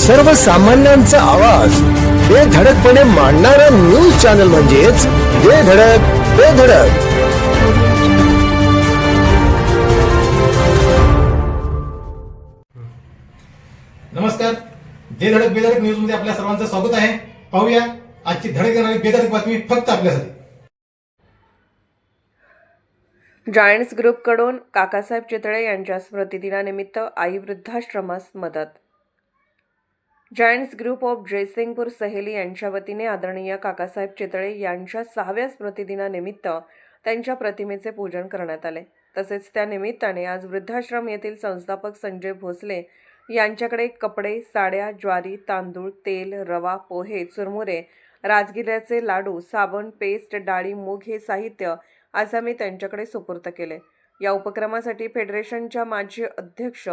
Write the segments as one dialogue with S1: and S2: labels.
S1: सर्वसामान्यांचा आवाज. बेधडकपणे मांडणारा न्यूज चॅनल म्हणजेच बेधडक बेधडक
S2: नमस्कार. जे धडक बेधडक न्यूजमध्ये आपल्या सर्वांचं स्वागत आहे. पाहूया आजची धडक देणारी बेधडक बातमी फक्त आपल्यासाठी.
S3: जायंट्स ग्रुपकडून काकासाहेब चितळे यांच्या स्मृतिदिनानिमित्त आई वृद्धाश्रमास मदत. जायंट्स ग्रुप ऑफ ड्रेसिंगपूर सहेली यांच्या वतीने आदरणीय काकासाहेब चितळे यांच्या सहाव्या स्मृतिदिनानिमित्त त्यांच्या प्रतिमेचे पूजन करण्यात आले. तसेच त्या निमित्ताने आज वृद्धाश्रम येथील संस्थापक संजय भोसले यांच्याकडे कपडे साड्या ज्वारी तांदूळ तेल रवा पोहे चुरमुरे राजगिऱ्याचे लाडू साबण पेस्ट डाळी मूग हे साहित्य आज आम्ही त्यांच्याकडे सुपूर्त केले. या उपक्रमासाठी फेडरेशनच्या माजी अध्यक्ष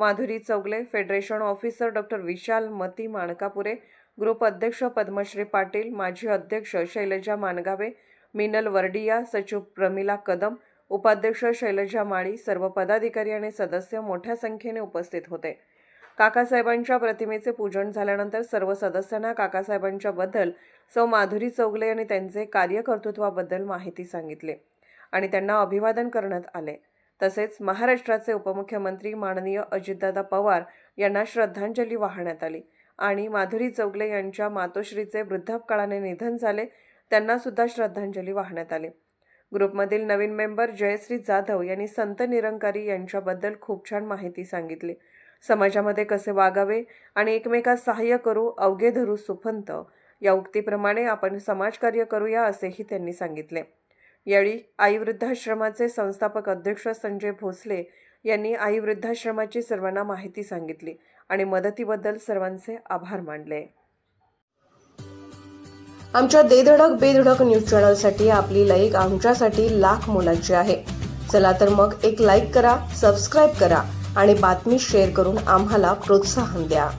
S3: Madhuri Chougule federation officer doctor Vishal मती माणकापुरे ग्रुप अध्यक्ष पद्मश्री पाटील माजी अध्यक्ष शैलजा मानगावे मिनल वर्डिया सचिव प्रमिला कदम उपाध्यक्ष शैलजा माळी सर्व पदाधिकारी आणि सदस्य मोठ्या संख्येने उपस्थित होते. काकासाहेबांच्या प्रतिमेचे पूजन झाल्यानंतर सर्व सदस्यांना काकासाहेबांच्याबद्दल सौ माधुरी चौगले यांनी त्यांचे कार्यकर्तृत्वाबद्दल माहिती सांगितली आणि त्यांना अभिवादन करण्यात आले. तसेच महाराष्ट्राचे उपमुख्यमंत्री माननीय अजितदादा पवार यांना श्रद्धांजली वाहण्यात आली. आणि माधुरी चौगले यांच्या मातोश्रीचे वृद्धापकाळाने निधन झाले त्यांना सुद्धा श्रद्धांजली वाहण्यात आली. ग्रुपमधील नवीन मेंबर जयश्री जाधव यांनी संत निरंकारी यांच्याबद्दल खूप छान माहिती सांगितली. समाजामध्ये कसे वागावे आणि एकमेकास सहाय्य करू अवघे धरू सुफंत या उक्तीप्रमाणे आपण समाजकार्य करूया असेही त्यांनी सांगितले. यावेळी आई वृद्धाश्रमाचे संस्थापक अध्यक्ष संजय भोसले यांनी आई वृद्धाश्रमाची सर्वांना माहिती सांगितली आणि मदतीबद्दल सर्वांचे आभार मानले. आमच्या देधडक बेधडक न्यूज चॅनलसाठी आपली लाईक आमच्यासाठी लाख मोलाची आहे. चला तर मग एक लाईक करा सबस्क्राईब करा आणि बातमी शेअर करून आम्हाला प्रोत्साहन द्या.